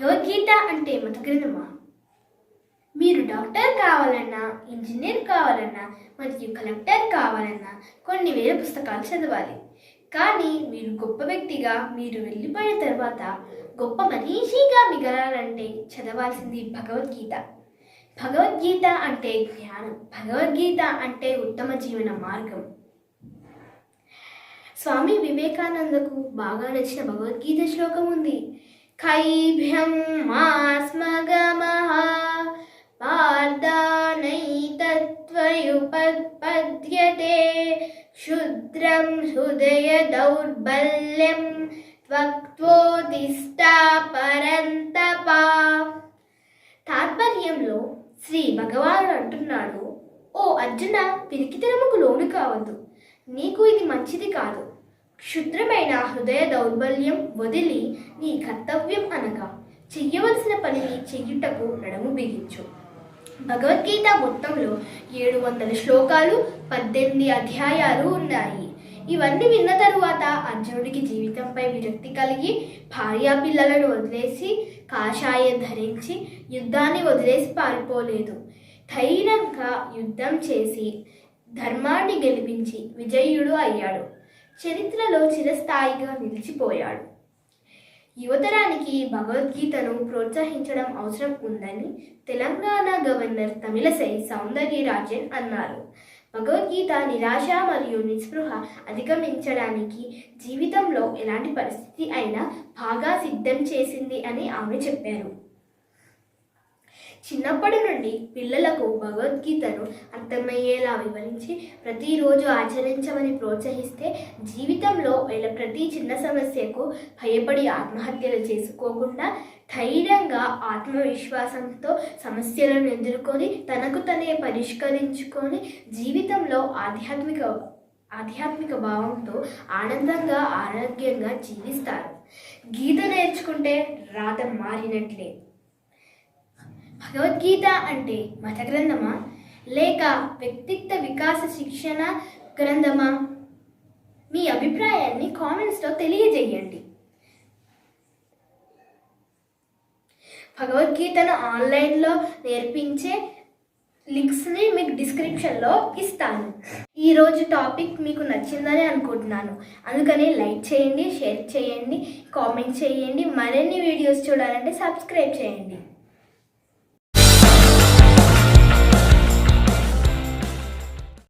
భగవద్గీత అంటే మత గ్రంథమా మీరు డాక్టర్ కావాలన్నా ఇంజనీర్ కావాలన్నా మరియు కలెక్టర్ కావాలన్నా కొన్ని వేల పుస్తకాలు చదవాలి. కానీ మీరు గొప్ప వ్యక్తిగా మీరు వెళ్ళిపోయిన తర్వాత గొప్ప మనీషిగా మిగలాలంటే చదవాల్సింది భగవద్గీత. భగవద్గీత అంటే జ్ఞానం. భగవద్గీత అంటే ఉత్తమ జీవన మార్గం. స్వామి వివేకానందకు బాగా నచ్చిన భగవద్గీత శ్లోకం ఉంది. కైభ్యం మాస్మగమః పార్దానైతత్వయుపపద్యతే క్షుద్రం హృదయ దౌర్బల్యం త్వక్తోదిష్టా పరంతపా తాత్పర్యంలో శ్రీ భగవానుడు అంటున్నాడు ఓ అర్జున పిరికితనముకు లోను కావద్దు. నీకు ఇది మంచిది కాదు. క్షుద్రమైన హృదయ దౌర్బల్యం వదిలి నీ కర్తవ్యం అనగా చెయ్యవలసిన పనిని చెయ్యుటకు నడము బిగించు. భగవద్గీత మొత్తంలో ఏడు వందల శ్లోకాలు పద్దెనిమిది అధ్యాయాలు ఉన్నాయి. ఇవన్నీ విన్న తరువాత అర్జునుడికి జీవితంపై విరక్తి కలిగి భార్యా పిల్లలను వదిలేసి కాషాయం ధరించి యుద్ధాన్ని వదిలేసి పారిపోలేదు. ధైర్యంగా యుద్ధం చేసి ధర్మాన్ని గెలిపించి విజయుడు అయ్యాడు. చరిత్రలో చిరస్థాయిగా నిలిచిపోయాడు. యువతరానికి భగవద్గీతను ప్రోత్సహించడం అవసరం ఉందని తెలంగాణ గవర్నర్ తమిళసై సౌందర్యరాజన్ అన్నారు. భగవద్గీత నిరాశ మరియు నిస్పృహ అధిగమించడానికి జీవితంలో ఎలాంటి పరిస్థితి అయినా బాగా సిద్ధం చేసింది అని ఆమె చెప్పారు. చిన్నప్పటి నుండి పిల్లలకు భగవద్గీతను అర్థమయ్యేలా వివరించి ప్రతిరోజు ఆచరించమని ప్రోత్సహిస్తే జీవితంలో ఇలా ప్రతి చిన్న సమస్యకు భయపడి ఆత్మహత్యలు చేసుకోకుండా ధైర్యంగా ఆత్మవిశ్వాసంతో సమస్యలను ఎదుర్కొని తనకు తనే పరిష్కరించుకొని జీవితంలో ఆధ్యాత్మిక ఆధ్యాత్మిక భావంతో ఆనందంగా ఆరోగ్యంగా జీవిస్తారు. గీత నేర్చుకుంటే రాత మారినట్లే. భగవద్గీత అంటే మత గ్రంథమా లేక వ్యక్తిత్వ వికాస శిక్షణ గ్రంథమా? మీ అభిప్రాయాన్ని కామెంట్స్లో తెలియజేయండి. భగవద్గీతను ఆన్లైన్లో నేర్పించే లింక్స్ని మీకు డిస్క్రిప్షన్లో ఇస్తాను. ఈరోజు టాపిక్ మీకు నచ్చిందని అనుకుంటున్నాను. అందుకని లైక్ చేయండి షేర్ చేయండి కామెంట్ చేయండి. మరిన్ని వీడియోస్ చూడాలంటే సబ్స్క్రైబ్ చేయండి.